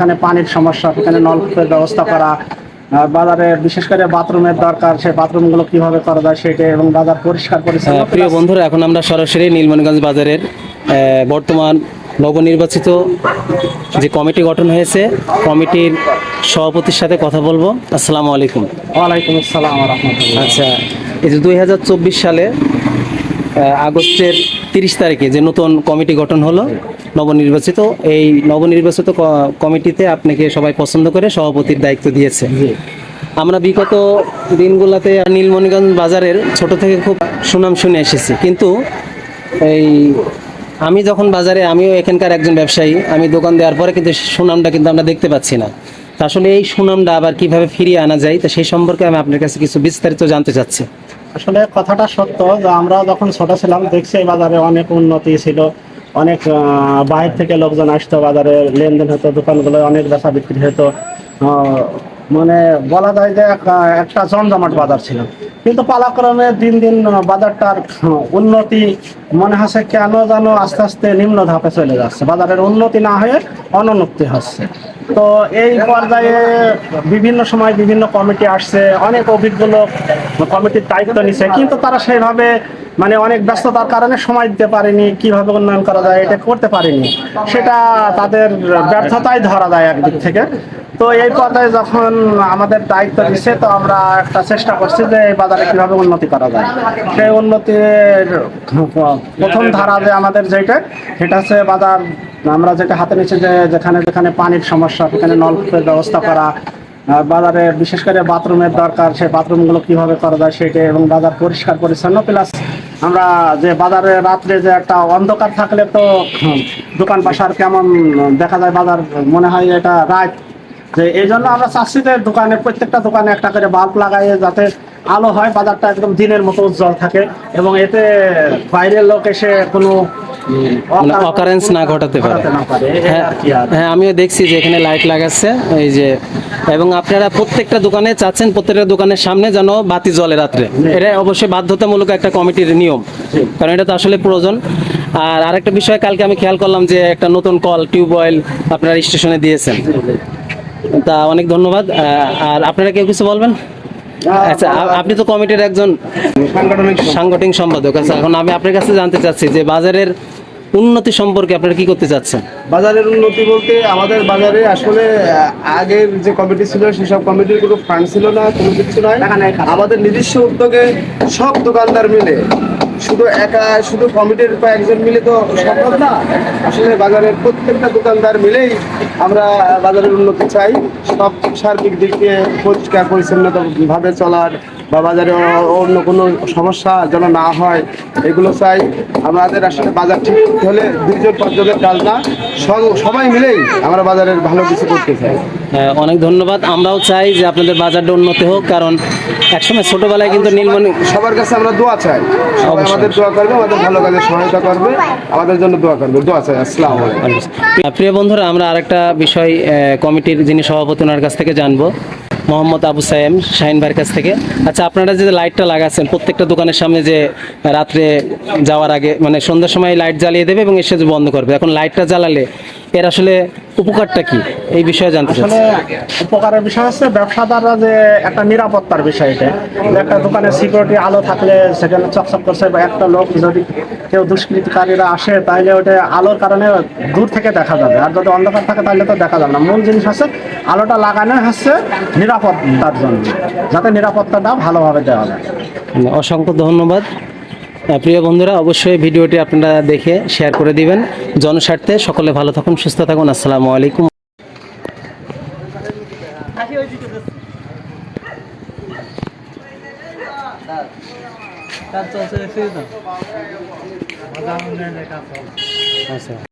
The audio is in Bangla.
যেখানে পানির সমস্যা সেখানে নলকূপের ব্যবস্থা করা বাজারে বিশেষ করে বাথরুমের দরকার সেই বাথরুমগুলো কীভাবে করা যায় সেটা এবং বাজার পরিষ্কার পরিচ্ছন্ন প্রিয় বন্ধুরা এখন আমরা সরাসরি নীলমণিগঞ্জ বাজারের বর্তমান নবনির্বাচিত যে কমিটি গঠন হয়েছে কমিটির সভাপতির সাথে কথা বলব। আসসালামু আলাইকুম। ওয়ালাইকুম আসসালাম রহমতুল্লাহ। আচ্ছা এই যে দুই হাজার চব্বিশ সালে আগস্টের তিরিশ তারিখে যে নতুন কমিটি গঠন হলো নবনির্বাচিত। এই নবনির্বাচিত কমিটিতে আপনাকে সবাই পছন্দ করে সভাপতির দায়িত্ব দিয়েছে। আমরা বিগত দিনগুলোতে নীলমণিগঞ্জ বাজারের ছোট থেকে খুব সুনাম শুনে এসেছি। কিন্তু এই আমি যখন বাজারে আমিও এখানকার একজন ব্যবসায়ী আমি দোকান দেওয়ার পরে কিন্তু সুনামটা কিন্তু আমরা দেখতে পাচ্ছি না। আসলে এই সুনামটা আবার কীভাবে ফিরিয়ে আনা যায় তা সেই সম্পর্কে আমি আপনার কাছে কিছু বিস্তারিত জানতে চাচ্ছি। আসলে কথাটা সত্য যে আমরা যখন ছোট ছিলাম দেখছি এই বাজারে অনেক উন্নতি ছিল। অনেক বাইরে থেকে লোকজন আসতো বাজারে, লেনদেন হতো, দোকানগুলো অনেক বেচা বিক্রি হতো। মানে বলা যায় যে একটা জমজমাট বাজার ছিল। কিন্তু পালাক্রমে দিন দিন বাজারটার উন্নতি মনে হচ্ছে কেন যেন আস্তে আস্তে নিম্ন ধাপে চলে যাচ্ছে। বাজারের উন্নতি না হয়ে অনুন্নতি হচ্ছে। তো এই পর্যায়ে বিভিন্ন সময় বিভিন্ন কমিটি আসছে। অনেক অভিজ্ঞ লোক কমিটির দায়িত্ব নিছে কিন্তু তারা সেইভাবে মানে অনেক ব্যস্ততার কারণে সময় দিতে পারেনি, কীভাবে উন্নয়ন করা যায়, এটা করতে পারেনি। সেটা তাদের ব্যর্থতাই ধরা যায় একদিক থেকে। তো এই পর্যায়ে যখন আমাদের দায়িত্ব দিচ্ছে তো আমরা একটা চেষ্টা করছি যে এই বাজারে কীভাবে উন্নতি করা যায়। সেই উন্নতির প্রথম ধারা যে আমাদের যেটা, সেটা হচ্ছে বাজার। আমরা যেটা হাতে নিচ্ছি যে যেখানে যেখানে পানির সমস্যা, সেখানে নলকূপের ব্যবস্থা করা বাজারে বিশেষ করে বাথরুমের দরকার, সেই বাথরুমগুলো কীভাবে করা যায় সেটা এবং বাজার পরিষ্কার পরিচ্ছন্ন। প্লাস আমরা যে বাজারে রাত্রে যে একটা অন্ধকার থাকলে তো দোকান পাশার কেমন দেখা যায় বাজার, মনে হয় এটা রাত। যে এই জন্য আমরা যে দোকানে, প্রত্যেকটা দোকানে একটা করে বাল্ব লাগাইয়ে যাতে আলো হয়, বাজারটা একদম দিনের মতো উজ্জ্বল থাকে। এবং এতে বাইরের লোক এসে কোনো মানে অকারেন্স না ঘটাতে পারে। হ্যাঁ। হ্যাঁ আমিও দেখছি যে এখানে লাইট লাগাচ্ছে এই যে এবং আপনারা প্রত্যেকটা দোকানে চাচ্ছেন প্রত্যেকটা দোকানের সামনে যেন বাতি জ্বলে রাত্রে। এটা অবশ্যই বাধ্যতামূলক একটা কমিটির নিয়ম কারণ এটা তো আসলে প্রয়োজন। আর আরেকটা বিষয় কালকে আমি খেয়াল করলাম যে একটা নতুন কল টিউবওয়েল আপনারা স্টেশনে দিয়েছেন। তা অনেক ধন্যবাদ। আর আপনারা কেউ কিছু বলবেন? আচ্ছা আপনি তো কমিটির একজন সাংগঠনিক সম্পাদক। আচ্ছা এখন আমি আপনার কাছে জানতে চাচ্ছি যে বাজারের উন্নতি সম্পর্কে আপনারা কি করতে চাচ্ছেন? বাজারের উন্নতি বলতে আমাদের বাজারে আসলে আগের যে কমিটি ছিল সেসব কমিটির কোনো ফান্ড ছিল না কোনো কিছু নয় আমাদের নিজস্ব উদ্যোগে সব দোকানদার মিলে শুধু একা শুধু কমিটির কয়েকজন মিলে তো সম্ভব না। আসলে বাজারের প্রত্যেকটা দোকানদার মিলেই আমরা বাজারের উন্নতি চাই। সব সার্বিক দিক দিয়ে পরিষ্কার পরিচ্ছন্নতা ভাবে চলার বা বাজারে অন্য কোনো সমস্যা যেন না হয় এগুলো চাই। আমাদের আসলে বাজার ঠিক করতে হলে দুইজন পাঁচজনের কাজ না সব- সবাই মিলেই আমরা বাজারের ভালো কিছু করতে চাই। হ্যাঁ, অনেক ধন্যবাদ। আমরাও চাই যে আপনাদের বাজারটা উন্নতি হোক কারণ একসময় ছোটবেলায় কিন্তু নীলমণি সবার কাছে আমরা দোয়া চাই। সবাই। আমাদের দোয়া করবে আমাদের ভালো কাজে সহায়তা করবে আমাদের জন্য দোয়া করবে। দোয়া চাই আসসালামু প্রিয় বন্ধুরা আমরা আরেকটা বিষয় কমিটির যিনি সভাপতি ওনার কাছ থেকে জানব। মোহাম্মদ আবু সায়েম শাহিন ভাইয়ের কাছ থেকে। আচ্ছা আপনারা যে লাইটটা লাগাচ্ছেন, প্রত্যেকটা দোকানের সামনে যে রাত্রে যাওয়ার আগে মানে সন্ধ্যার সময় লাইট জ্বালিয়ে দেবে এবং এসে যে বন্ধ করবে। এখন লাইটটা জ্বালালে এর আসলে উপকারটা কি? এই বিষয়ে জানতে আসলে চাচ্ছি উপকারের বিষয় হচ্ছে ব্যবসাদাররা যে একটা নিরাপত্তার বিষয় এটা। একটা দোকানে সিকিউরিটি আলো থাকলে সেখানে চকচক করছে বা একটা লোক যদি কেউ দুষ্কৃতিকারীরা আসে তাহলে ওটা আলোর কারণে দূর থেকে দেখা যাবে। আর যদি অন্ধকার থাকে তাহলে তো দেখা যাবে না। মূল জিনিস হচ্ছে আলোটা লাগানো হচ্ছে নিরাপত্তার জন্য যাতে নিরাপত্তাটা ভালোভাবে দেওয়া যায়। অসংখ্য ধন্যবাদ। প্রিয় বন্ধুরা অবশ্যই ভিডিওটি আপনারা দেখে শেয়ার করে দিবেন। জনস্বার্থে সকলে ভালো থাকুন সুস্থ থাকুন। আসসালামু আলাইকুম। আচ্ছা।